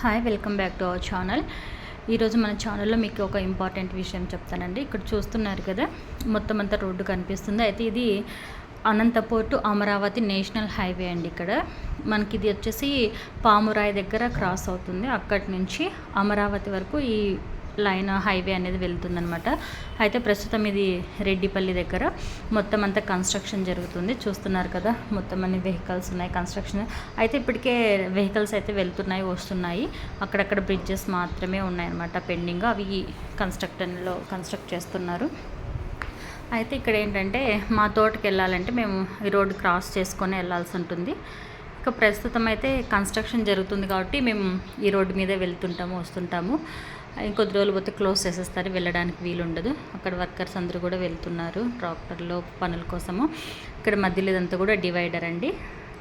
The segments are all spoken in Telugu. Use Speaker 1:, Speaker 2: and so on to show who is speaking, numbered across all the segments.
Speaker 1: Hi welcome back to our channel ఈరోజు మన ఛానల్లో మీకు ఒక ఇంపార్టెంట్ విషయం చెప్తానండి. ఇక్కడ చూస్తున్నారు కదా మొత్తం అంతా రోడ్డు కనిపిస్తుంది. అయితే ఇది Anantapur to Amaravati national highway అండి ఇక్కడ. మనకి ఇది వచ్చేసి పామురాయి దగ్గర క్రాస్ అవుతుంది. అక్కడి నుంచి అమరావతి వరకు ఈ లైన్ హైవే అనేది వెళ్తుందనమాట అయితే ప్రస్తుతం ఇది రెడ్డిపల్లి దగ్గర. మొత్తం అంతా కన్స్ట్రక్షన్ జరుగుతుంది. చూస్తున్నారు కదా మొత్తం అన్ని వెహికల్స్ ఉన్నాయి కన్స్ట్రక్షన్. అయితే ఇప్పటికే వెహికల్స్ అయితే వెళ్తున్నాయి వస్తున్నాయి. అక్కడక్కడ బ్రిడ్జెస్ మాత్రమే ఉన్నాయన్నమాట. పెండింగ్ అవి కన్స్ట్రక్షన్లో కన్స్ట్రక్ట్ చేస్తున్నారు. అయితే ఇక్కడ ఏంటంటే మా తోటకి వెళ్ళాలంటే మేము ఈ రోడ్డు క్రాస్ చేసుకొని వెళ్ళాల్సి ఉంటుంది. ఇక ప్రస్తుతం అయితే కన్స్ట్రక్షన్ జరుగుతుంది కాబట్టి మేము ఈ రోడ్డు మీదే వెళ్తుంటాము వస్తుంటాము. ఇంకొద్ది రోజులు పోతే క్లోజ్ చేసేస్తారు వెళ్ళడానికి వీలు ఉండదు అక్కడ వర్కర్స్ అందరూ కూడా వెళ్తున్నారు ట్రాక్టర్లో పనుల కోసము. ఇక్కడ మధ్యలో ఇదంతా కూడా డివైడర్ అండి.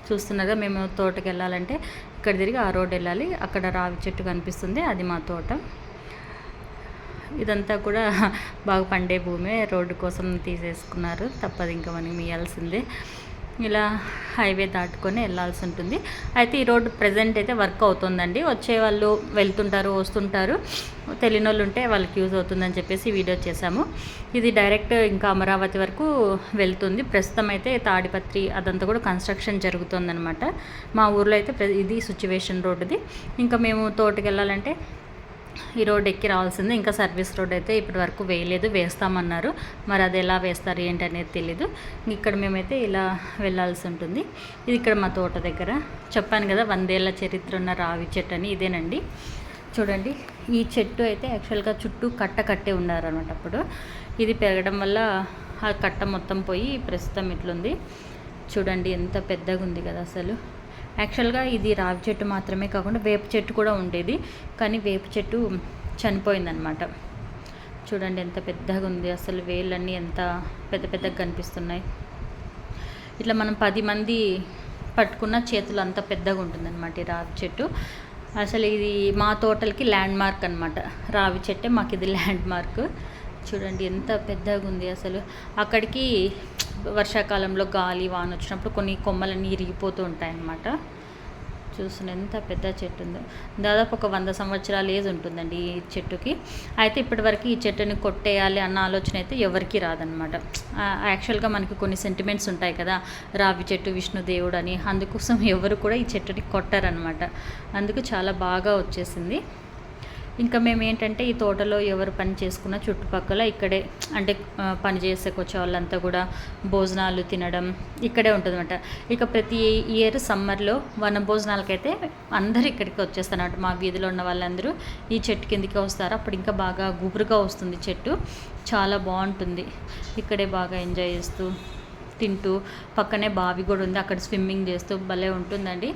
Speaker 1: చూస్తున్నారుగా మేము తోటకి వెళ్ళాలంటే ఇక్కడ తిరిగి ఆ రోడ్ వెళ్ళాలి. అక్కడ రావి చెట్టు కనిపిస్తుంది అది మా తోట. ఇదంతా కూడా బాగా పండే భూమే రోడ్డు కోసం తీసేసుకున్నారు. తప్పదు ఇంకా మనకి ఇవ్వాల్సిందే ఇలా హైవే దాటుకొని వెళ్ళాల్సి ఉంటుంది. అయితే ఈ రోడ్డు ప్రజెంట్ అయితే వర్క్ అవుతుందండి. వచ్చే వాళ్ళు వెళ్తుంటారు వస్తుంటారు. తెలియని వాళ్ళు ఉంటే వాళ్ళకి యూజ్ అవుతుందని చెప్పేసి వీడియో చేశాము. ఇది డైరెక్ట్ ఇంకా అమరావతి వరకు వెళ్తుంది. ప్రస్తుతం అయితే తాడిపత్రి అదంతా కూడా కన్స్ట్రక్షన్ జరుగుతుందనమాట మా ఊర్లో అయితే ప్ర- ఇది సిచ్యువేషన్ రోడ్డుది. ఇంకా మేము తోటకి వెళ్ళాలంటే ఈ రోడ్ ఎక్కి రావాల్సింది. ఇంకా సర్వీస్ రోడ్ అయితే ఇప్పటి వరకు వేయలేదు. వేస్తామన్నారు. మరి అది ఎలా వేస్తారు ఏంటి అనేది తెలీదు. ఇక్కడ మేమైతే ఇలా వెళ్ళాల్సి ఉంటుంది. ఇది ఇక్కడ మా తోట దగ్గర. చెప్పాను కదా వందేళ్ళ చరిత్ర ఉన్న రావి చెట్టు అని. ఇదేనండి. చూడండి. ఈ చెట్టు అయితే యాక్చువల్గా చుట్టూ కట్ట కట్టే ఉన్నారనమాట అప్పుడు. ఇది పెరగడం వల్ల ఆ కట్ట మొత్తం పోయి ప్రస్తుతం ఇట్లుంది. చూడండి ఎంత పెద్దగా ఉంది కదా అసలు. యాక్చువల్గా ఇది రావి చెట్టు మాత్రమే కాకుండా వేప చెట్టు కూడా ఉండేది కానీ వేప చెట్టు చనిపోయిందనమాట చూడండి ఎంత పెద్దగా ఉంది అసలు వేళ్ళన్నీ ఎంత పెద్ద పెద్దగా కనిపిస్తున్నాయి. ఇట్లా మనం పది మంది పట్టుకున్న చేతులు అంత పెద్దగా ఉంటుందన్నమాట ఈ రావి చెట్టు. అసలు ఇది మా తోటలకి ల్యాండ్ మార్క్ అనమాట రావి చెట్టే మాకు ఇది ల్యాండ్ మార్క్. చూడండి ఎంత పెద్దగా ఉంది అసలు. అక్కడికి వర్షాకాలంలో గాలి వాన వచ్చినప్పుడు కొన్ని కొమ్మలన్నీ ఇరిగిపోతూ ఉంటాయన్నమాట. చూసిన ఎంత పెద్ద చెట్టు ఉందో. దాదాపు ఒక వంద సంవత్సరాలు ఏజ్ ఉంటుందండి ఈ చెట్టుకి. అయితే ఇప్పటివరకు ఈ చెట్టుని కొట్టేయాలి అన్న ఆలోచన అయితే ఎవరికి రాదనమాట యాక్చువల్గా మనకి కొన్ని సెంటిమెంట్స్ ఉంటాయి కదా. రావి చెట్టు విష్ణుదేవుడు అని. అందుకోసం ఎవరు కూడా ఈ చెట్టుని కొట్టారనమాట అందుకు చాలా బాగా వచ్చేసింది. ఇంకా మేము ఏంటంటే ఈ తోటలో ఎవరు పని చేసుకున్న చుట్టుపక్కల ఇక్కడే అంటే పని చేసేకొచ్చే వాళ్ళంతా కూడా భోజనాలు తినడం ఇక్కడే ఉంటుందన్నమాట. ఇక ప్రతి ఇయర్ సమ్మర్లో వన భోజనాలకైతే అందరు ఇక్కడికి వచ్చేస్తారన్నమాట. మా వీధిలో ఉన్న వాళ్ళందరూ ఈ చెట్టు కిందికి వస్తారు. అప్పుడు ఇంకా బాగా గుబురుగా వస్తుంది చెట్టు. చాలా బాగుంటుంది. ఇక్కడే బాగా ఎంజాయ్ చేస్తూ తింటూ పక్కనే బావి కూడా ఉంది. అక్కడ స్విమ్మింగ్ చేస్తూ భలే ఉంటుందండి.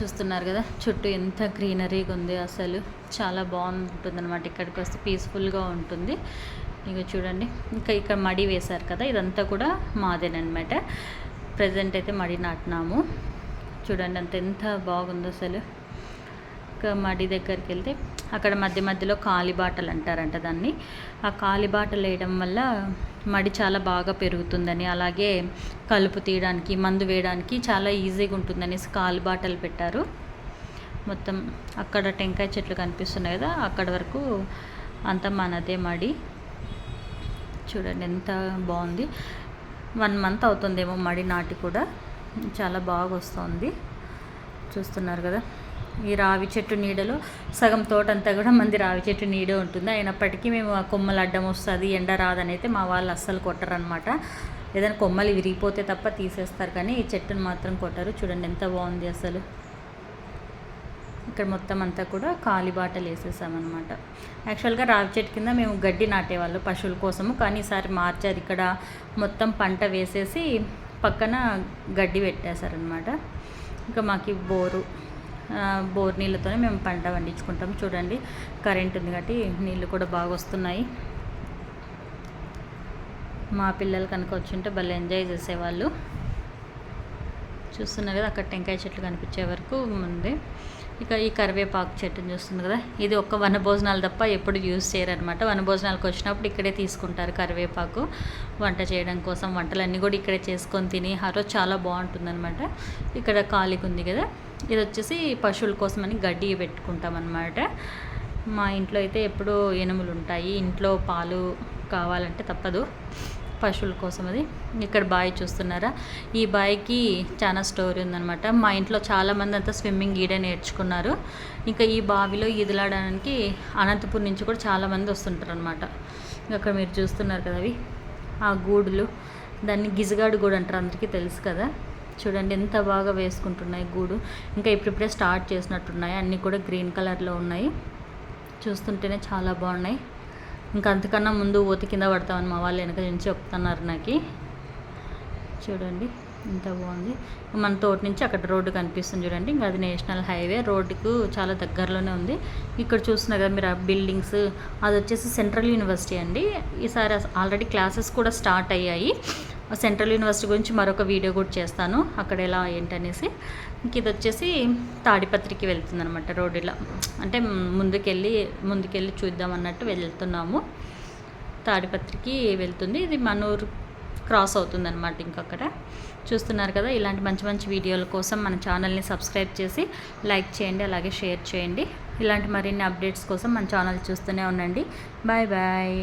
Speaker 1: చూస్తున్నారు కదా చుట్టూ ఎంత గ్రీనరీగా ఉంది అసలు. చాలా బాగుంటుంది అనమాట ఇక్కడికి వస్తే పీస్ఫుల్గా ఉంటుంది. ఇక చూడండి ఇంకా ఇక్కడ మడి వేశారు కదా ఇదంతా కూడా మాదేనమాట ప్రజెంట్ అయితే మడి నాటినాము. చూడండి అంత ఎంత బాగుందో అసలు. ఇంకా మడి దగ్గరికి వెళ్తే అక్కడ మధ్య మధ్యలో కాలిబాటలు అంటారంట దాన్ని. ఆ కాలిబాటలు వేయడం వల్ల మడి చాలా బాగా పెరుగుతుందని అలాగే కలుపు తీయడానికి మందు వేయడానికి చాలా ఈజీగా ఉంటుందనేసి కాలిబాటలు పెట్టారు. మొత్తం అక్కడ టెంకాయ చెట్లు కనిపిస్తున్నాయి కదా అక్కడ వరకు అంతా మనదే మడి. చూడండి ఎంత బాగుంది. వన్ మంత్ అవుతుందేమో మడి నాటి కూడా. చాలా బాగా వస్తుంది. చూస్తున్నారు కదా. ఈ రావి చెట్టు నీడలో సగం తోటంతా కూడా మంది రావి చెట్టు నీడే ఉంటుంది. అయినప్పటికీ మేము ఆ కొమ్మలు అడ్డం వస్తుంది ఎండ రాదని అయితే మా వాళ్ళు అస్సలు కొట్టరనమాట ఏదైనా కొమ్మలు విరిగిపోతే తప్ప తీసేస్తారు కానీ ఈ చెట్టును మాత్రం కొట్టరు. చూడండి ఎంత బాగుంది అసలు. ఇక్కడ మొత్తం అంతా కూడా కాలిబాటలు వేసేసామన్నమాట. యాక్చువల్గా రావి చెట్టు కింద మేము గడ్డి నాటేవాళ్ళు పశువుల కోసము. కానీ ఈసారి మార్చారు ఇక్కడ మొత్తం పంట వేసేసి పక్కన గడ్డి పెట్టేశారనమాట ఇంకా మాకు బోరు బోర్ నీళ్ళతోనే మేము పంట పండించుకుంటాం. చూడండి కరెంట్ ఉంది కాబట్టి నీళ్ళు కూడా బాగా వస్తున్నాయి. మా పిల్లలు కనుక వచ్చింటే భలే ఎంజాయ్ చేసేవాళ్ళు. చూస్తున్నారు కదా అక్కడ టెంకాయ చెట్లు కనిపించే వరకు ఉంది. ఇక ఈ కరివేపాకు చెట్టుని చూస్తుంది కదా ఇది ఒక్క వన భోజనాలు తప్ప ఎప్పుడు యూజ్ చేయరనమాట వన భోజనాలకు వచ్చినప్పుడు ఇక్కడే తీసుకుంటారు కరివేపాకు. వంట చేయడం కోసం వంటలన్నీ కూడా ఇక్కడే చేసుకొని తిని ఆ రోజు చాలా బాగుంటుందన్నమాట. ఇక్కడ ఖాళీగా ఉంది కదా. ఇది వచ్చేసి పశువుల కోసమని గడ్డి పెట్టుకుంటాం మా ఇంట్లో అయితే ఎప్పుడూ ఎనుములు ఉంటాయి ఇంట్లో పాలు కావాలంటే తప్పదు. పశువుల కోసం అది ఇక్కడ బావి చూస్తున్నారా? ఈ బావికి చాలా స్టోరీ ఉందన్నమాట. మా ఇంట్లో చాలామంది అంతా స్విమ్మింగ్ ఈడే నేర్చుకున్నారు. ఇంకా ఈ బావిలో ఈదలాడడానికి అనంతపూర్ నుంచి కూడా చాలామంది వస్తుంటారు అనమాట అక్కడ మీరు చూస్తున్నారు కదా అవి. ఆ గూడులు. దాన్ని గిజగాడు గూడు అంటారు. అందరికీ తెలుసు కదా. చూడండి ఎంత బాగా వేసుకుంటున్నాయి గూడు. ఇంకా ఇప్పుడిప్పుడే స్టార్ట్ చేసినట్టున్నాయి. అన్నీ కూడా గ్రీన్ కలర్లో ఉన్నాయి. చూస్తుంటేనే చాలా బాగున్నాయి. ఇంకా అంతకన్నా ముందు ఊతి కింద పడతామని మా వాళ్ళు వెనక నుంచి చెప్తున్నారు నాకు. చూడండి ఎంత బాగుంది. మన తోట నుంచి అక్కడ రోడ్డు కనిపిస్తుంది చూడండి. ఇంకా అది నేషనల్ హైవే. రోడ్డుకు చాలా దగ్గరలోనే ఉంది. ఇక్కడ చూస్తున్నారు కదా మీరు ఆ బిల్డింగ్స్. అది వచ్చేసి సెంట్రల్ యూనివర్సిటీ అండి. ఈసారి ఆల్రెడీ క్లాసెస్ కూడా స్టార్ట్ అయ్యాయి. సెంట్రల్ యూనివర్సిటీ గురించి మరొక వీడియో కూడా చేస్తాను. అక్కడ ఎలా ఏంటనేసి. ఇంక ఇది వచ్చేసి తాడిపత్రికి వెళ్తుంది అనమాట రోడ్ ఇలా. అంటే ముందుకెళ్ళి ముందుకెళ్ళి చూద్దాం అన్నట్టు వెళ్తున్నాము. తాడిపత్రికి వెళ్తుంది. ఇది మనూరు క్రాస్ అవుతుంది అనమాట ఇంకక్కడ చూస్తున్నారు కదా ఇలాంటి మంచి మంచి వీడియోల కోసం మన ఛానల్ని సబ్స్క్రైబ్ చేసి లైక్ చేయండి అలాగే షేర్ చేయండి. ఇలాంటి మరిన్ని అప్డేట్స్ కోసం మన ఛానల్ చూస్తూనే ఉండండి. Bye bye.